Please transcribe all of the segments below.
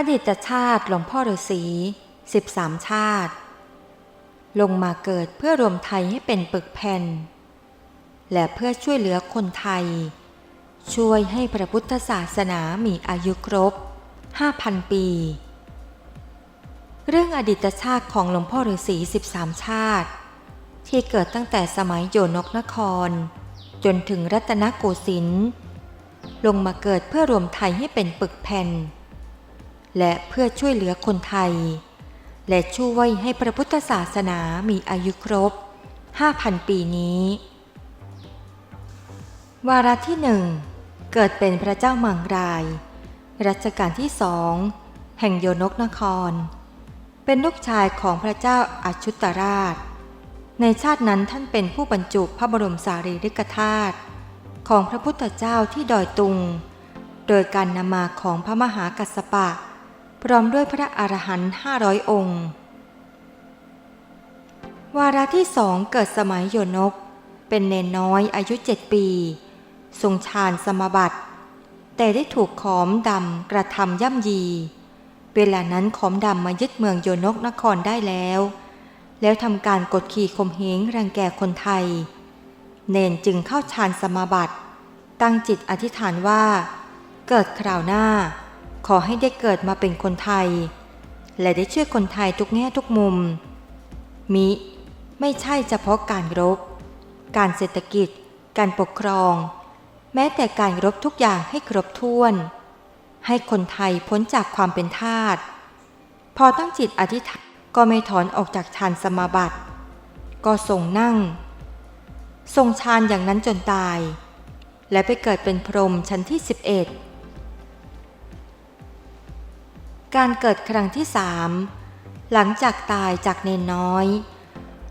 อดีตชาติหลวงพ่อฤาษีสิบสามชาติ ลงมาเกิดเพื่อรวมไทยให้เป็นปึกแผ่น และเพื่อช่วยเหลือคนไทย ช่วยให้พระพุทธศาสนามีอายุครบ 5,000 ปี เรื่องอดีตชาติของหลวงพ่อฤาษี13 ชาติ ที่เกิดตั้งแต่สมัยโยนกนคร จนถึงรัตนโกสินทร์ลงมาเกิดเพื่อรวมไทยให้เป็นปึกแผ่น และเพื่อช่วยเหลือคนไทย และช่วยให้พระพุทธศาสนามีอายุครบ 5,000 ปีนี้ วาระที่หนึ่งเกิดเป็นพระเจ้ามืองราย รัชกาลที่สองแห่งโยนกนคร เป็นลูกชายของพระเจ้าอาชุตราช ในชาตินั้นท่านเป็นผู้บรรจุพระบรมสารีริกธาตุของพระพุทธเจ้าที่ดอยตุง โดยการนำมาของพระมหากัสสปะ พร้อมด้วยพระอรหันต์ห้าร้อยองค์ วาระที่สองเกิดสมัยโยนก เป็นเนนน้อยอายุเจ็ดปี ทรงฌานสมบัติ แต่ได้ถูกขอมดำกระทำย่ำยี เวลานั้นขอมดำมายึดเมืองโยนกนครได้แล้ว แล้วทำการกดขี่ข่มเหงรังแกคนไทย เนนจึงเข้าฌานสมาบัติ ตั้งจิตอธิษฐานว่า เกิดคราวหน้า ขอให้ได้เกิดมาเป็นคนไทย และได้ช่วยคนไทยทุกแง่ทุกมุม มิ ไม่ใช่เฉพาะการรบ การเศรษฐกิจ การปกครอง แม้แต่การรบทุกอย่างให้ครบถ้วน ให้คนไทยพ้นจากความเป็นทาสพอตั้งจิตอธิษฐานก็ไม่ถอนออกจากฌานสมาบัติ ก็ทรงนั่ง ทรงฌานอย่างนั้นจนตาย และไปเกิดเป็นพรหมชั้นที่ 11 การเกิดครั้งที่สามหลังจากตายจากเนนน้อย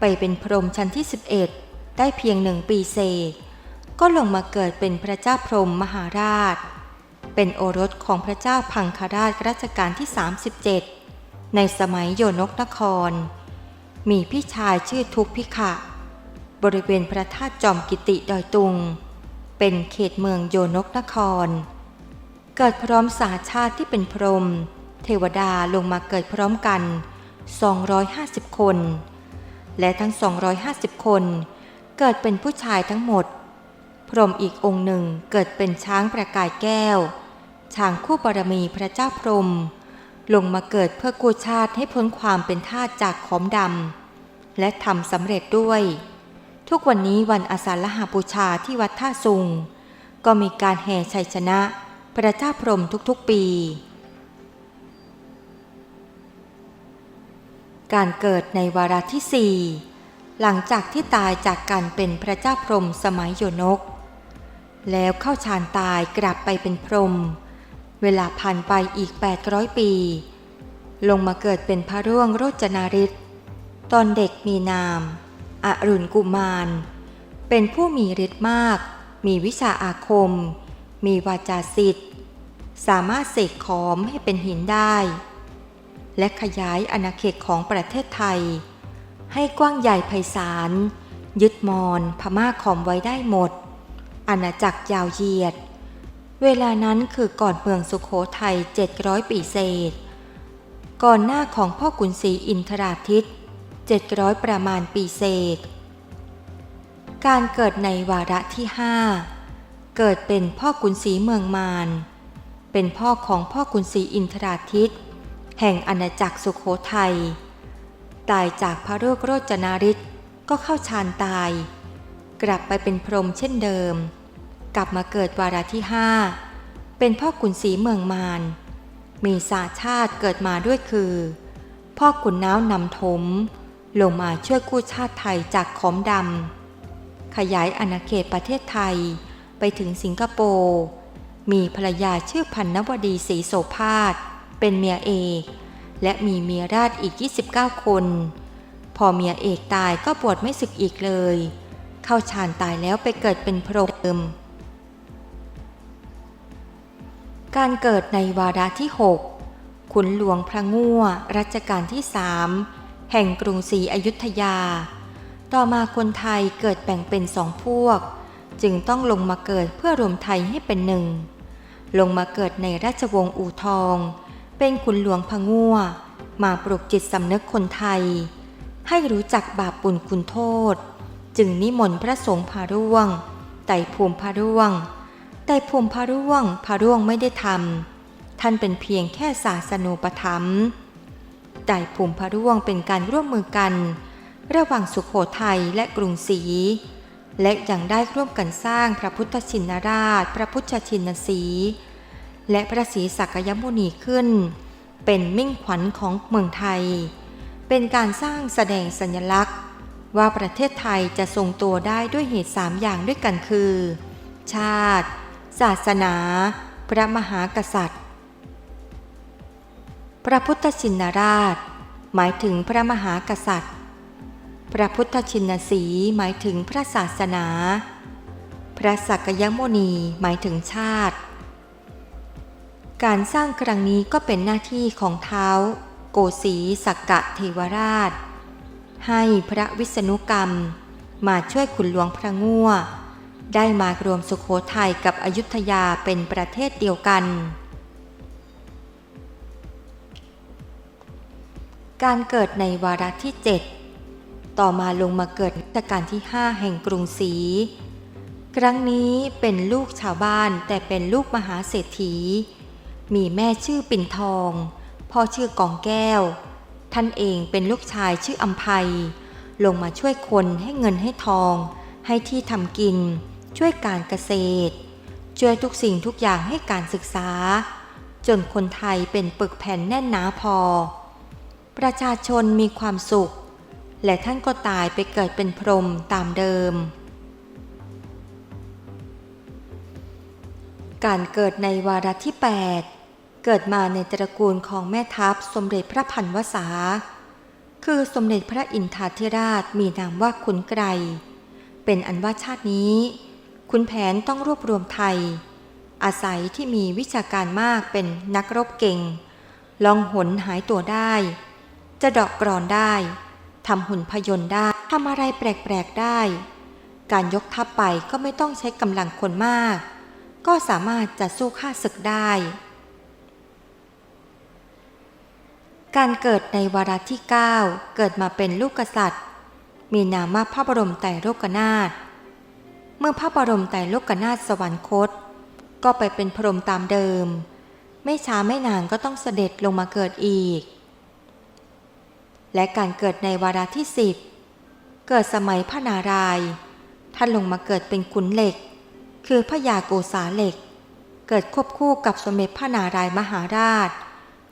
ไปเป็นพรหมชั้นที่ 11 ได้เพียงหนึ่งปีเศษ ก็ลงมาเกิดเป็นพระเจ้าพรหมมหาราช เป็นโอรสของพระเจ้าพังคราชรัชกาลที่ 37 ในสมัยโยนกนคร มีพี่ชายชื่อทุกพิขะ บริเวณพระธาตุจอมกิติดอยตุง เป็นเขตเมืองโยนกนคร เกิดพร้อมสาชาติที่เป็นพรหม เทวดาลงมาเกิดพร้อมกัน 250 คน และทั้ง 250 คน เกิดเป็นผู้ชายทั้งหมด พรหมอีกองค์หนึ่งเกิดเป็นช้างประกายแก้ว ช้างคู่บารมีพระเจ้าพรหมลงมาเกิดเพื่อกู้ชาติให้พ้นความเป็นทาสจากขอมดำและทำสำเร็จด้วย ทุกวันนี้วันอาสาฬหาบูชาที่วัดท่าซุง ก็มีการแห่ชัยชนะ พระเจ้าพรหมทุกๆปี การเกิดในวาระที่สี่หลังจากที่ตายจากการเป็นพระเจ้าพรหมสมัยโยนก แล้วเข้าฌานตายกลับไปเป็นพรหมเวลาผ่านไปอีก 800 ปี ลงมาเกิดเป็นพระร่วงโรจนาริศตอนเด็กมีนามอรุณกุมาร เป็นผู้มีฤทธิ์มาก มีวิชาอาคม มีวาจาสิทธิ์ สามารถเสกขอมให้เป็นหินได้ และขยายอาณาเขตของประเทศไทย ให้กว้างใหญ่ไพศาล ยึดมอนพม่าขอมไว้ได้หมด อาณาจักรยาวเหยียด เวลานั้นคือก่อนเมืองสุขโขทัย700 ปีเศษ ก่อนหน้าของพ่อขุนศรีอินทราทิต700 ประมาณปีเศษ การเกิดในวาระที่ห้าเกิดเป็นพ่อขุนศรีเมืองมารเป็นพ่อของพ่อขุนศรีอินทราทิต แห่งอาณาจักรสุขโขทัย ตายจากพระโรคโรจนาริศก็เข้าฌานตาย กลับไปเป็นพรหมเช่นเดิม กลับมาเกิดวาระที่ห้าเป็นพ่อขุนศรีเมืองมารมีสาชาติเกิดมาด้วยคือ พ่อขุนน้าวนำถมลงมาช่วยกู้ชาติไทยจากขอมดำ ขยายอาณาเขตประเทศไทยไปถึงสิงคโปร์ มีภรรยาชื่อพันนวดีศรีโสภาส เป็นเมียเอกและมีเมียราชอีก 29 คน พอเมียเอกตายก็บวชไม่ศึกอีกเลย เข้าฌานตายแล้วไปเกิดเป็นพรหมเดิมการเกิดในวาระที่ 6 ขุนหลวงพระงั่วรัชกาลที่สามแห่งกรุงศรีอยุธยา ต่อมาคนไทยเกิดแบ่งเป็นสองพวก จึงต้องลงมาเกิดเพื่อรวมไทยให้เป็นหนึ่ง ลงมาเกิดในราชวงศ์อู่ทอง เป็นขุนหลวงพงัวมาปลุกจิตสำนึกคนไทย ให้รู้จักบาปบุญคุณโทษ จึงนิมนต์พระสงฆ์พาร่วงไต่ภูมิพาร่วงไต่ภูมิพาร่วงพาร่วงไม่ได้ทำท่านเป็นเพียงแค่ศาสนูปถัมภ์ไต่ภูมิพาร่วงเป็นการร่วมมือกัน ระหว่างสุขโขทัยและกรุงศรีและยังได้ร่วมกันสร้างพระพุทธชินราช พระพุทธชินสี และพระศรีสักยมุนีขึ้น เป็นมิ่งขวัญของเมืองไทย เป็นการสร้างแสดงสัญลักษณ์ ว่าประเทศไทยจะทรงตัวได้ด้วยเหตุสามอย่างด้วยกันคือ ชาติ ศาสนา พระมหากษัตริย์ พระพุทธชินราช หมายถึงพระมหากษัตริย์ พระพุทธชินสีห์หมายถึงพระศาสนา พระสักยมุนีหมายถึงชาติ การสร้างครั้งนี้ก็เป็นหน้าที่ของเท้า โกสีสักกะเทวราช ให้พระวิษณุกรรม มาช่วยขุนหลวงพระงัวได้มารวมสุขโขทัยกับอยุธยาเป็นประเทศเดียวกัน การเกิดในวาระที่ 7 ต่อมาลงมาเกิดรัชกาลที่ 5 แห่งกรุงศรีครั้งนี้เป็นลูกชาวบ้านแต่เป็นลูกมหาเศรษฐี มีแม่ชื่อปิ่นทอง พ่อชื่อกองแก้ว ท่านเองเป็นลูกชายชื่ออัมภัย ลงมาช่วยคนให้เงินให้ทอง ให้ที่ทำกิน ช่วยการเกษตร ช่วยทุกสิ่งทุกอย่างให้การศึกษา จนคนไทยเป็นปึกแผ่นแน่นหนาพอ ประชาชนมีความสุข และท่านก็ตายไปเกิดเป็นพรหมตามเดิมการเกิดในวาระที่ 8 เกิดมาในตระกูลของแม่ทัพสมเด็จพระพันวษา คือสมเด็จพระอินทาธิราชมีนามว่าขุนไกร เป็นอันว่าชาตินี้ขุนแผนต้องรวบรวมไทย อาศัยที่มีวิชาการมากเป็นนักรบเก่ง ลองหนหายตัวได้ จะดอกกรอนได้ทำหุ่นพยนต์ได้ทำอะไรแปลกๆได้ การยกทัพไปก็ไม่ต้องใช้กำลังคนมาก ก็สามารถจะสู้ข้าศึกได้ การเกิดในวาระที่ 9 เกิดมาเป็นลูกกษัตริย์ มีนามว่าพระบรมไตรโลกนาถเมื่อพระบรมไตรโลกนาถสวรรคต ก็ไปเป็นพรหมตามเดิม ไม่ช้าไม่นานก็ต้องเสด็จลงมาเกิดอีก และการเกิดในวาระที่สิบเกิดสมัยพระนารายณ์ท่านลงมาเกิดเป็นขุนเหล็ก คือพระยาโกษาเหล็ก เกิดควบคู่กับสมเด็จพระนารายมหาราช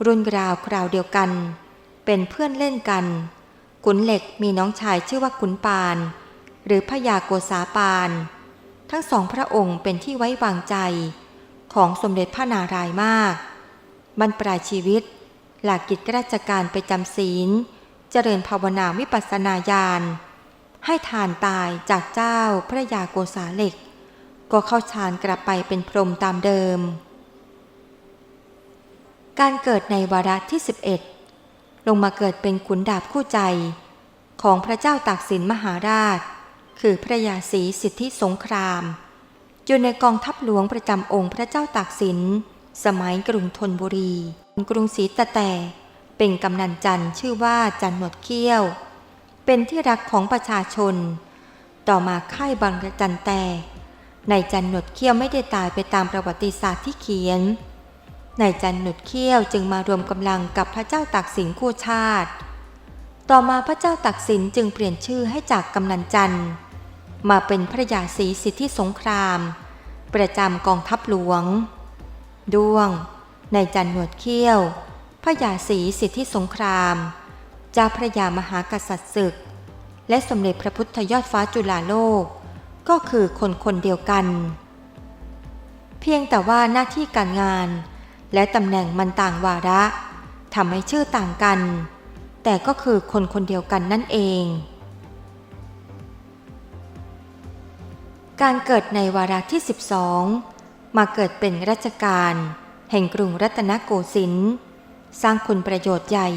รุ่นราวคราวเดียวกัน เป็นเพื่อนเล่นกัน ขุนเหล็กมีน้องชายชื่อว่าขุนปาน หรือพระยาโกษาปาน ทั้งสองพระองค์เป็นที่ไว้วางใจ ของสมเด็จพระนารายมากบรรปลายชีวิต หลากกิจราชการไปจำศีล เจริญภาวนาวิปัสสนาญาณให้ทานตายจากเจ้าพระยาโกษาเหล็ก ก็เข้าฌานกลับไปเป็นพรหมตามเดิม การเกิดในวาระที่ 11 ลงมาเกิดเป็นขุนดาบคู่ใจ ของพระเจ้าตากสินมหาราช คือพระยาศรีสิทธิสงคราม อยู่ในกองทัพหลวงประจำองค์พระเจ้าตากสิน สมัยกรุงธนบุรี กรุงศรีตะแต่ เป็นกำนันจันชื่อว่าจันหนวดเขี้ยว เป็นที่รักของประชาชน ต่อมาค่ายบางระจันแต่ในจันหนวดเขี้ยวไม่ได้ตายไปตามประวัติศาสตร์ที่เขียน ในจันหนวดเขี้ยวจึงมารวมกำลังกับพระเจ้าตากสินคู่ชาติ ต่อมาพระเจ้าตากสินจึงเปลี่ยนชื่อให้จากกำนันจันมาเป็นพระยาศรีสิทธิสงคราม ประจำกองทัพหลวง ด้วงในจันหนวดเขี้ยว พระยาศรีสิทธิสงครามเจ้าพระยามหากษัตริย์ศึก และสมเด็จพระพุทธยอดฟ้าจุฬาโลก ก็คือคนคนเดียวกัน เพียงแต่ว่าหน้าที่การงาน และตำแหน่งมันต่างวาระทำให้ชื่อต่างกัน แต่ก็คือคนคนเดียวกันนั่นเอง การเกิดในวาระที่ 12 มาเกิดเป็นรัชกาลแห่งกรุงรัตนโกสินทร์สร้างคุณประโยชน์ใหญ่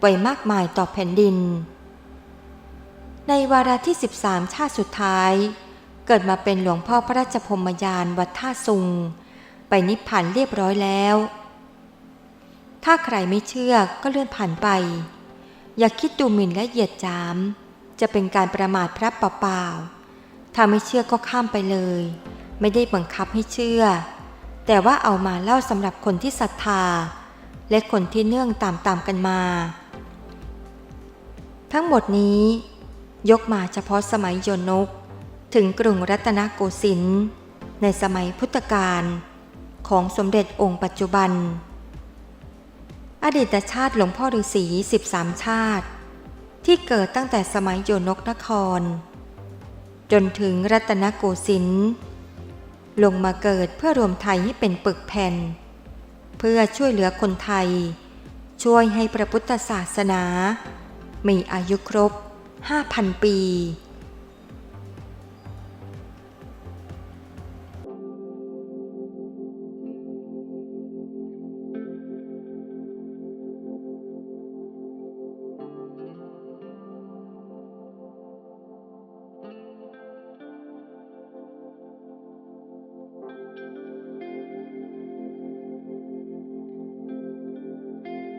ไว้มากมายต่อแผ่นดิน ในวาระที่ 13 ชาติสุดท้าย เกิดมาเป็นหลวงพ่อพระราชพมยานวัดท่าซุง ไปนิพพานเรียบร้อยแล้ว ถ้าใครไม่เชื่อก็เลื่อนผ่านไป อย่าคิดดูหมิ่นและเหยียดจาม จะเป็นการประมาทพระเปล่าๆถ้าไม่เชื่อก็ข้ามไปเลย ไม่ได้บังคับให้เชื่อ แต่ว่าเอามาเล่าสำหรับคนที่ศรัทธา และคนที่เนื่องตามๆกันมา ทั้งหมดนี้ยกมาเฉพาะสมัยยนก ถึงกรุงรัตนโกสินทร์ในสมัยพุทธกาล ของสมเด็จองค์ปัจจุบัน อดีตชาติหลวงพ่อฤาษี13 ชาติ ที่เกิดตั้งแต่สมัยโยนกนคร จนถึงรัตนโกสินทร์ลงมาเกิดเพื่อรวมไทยให้เป็นปึกแผ่น เพื่อช่วยเหลือคนไทย ช่วยให้พระพุทธศาสนา มีอายุครบ 5,000 ปี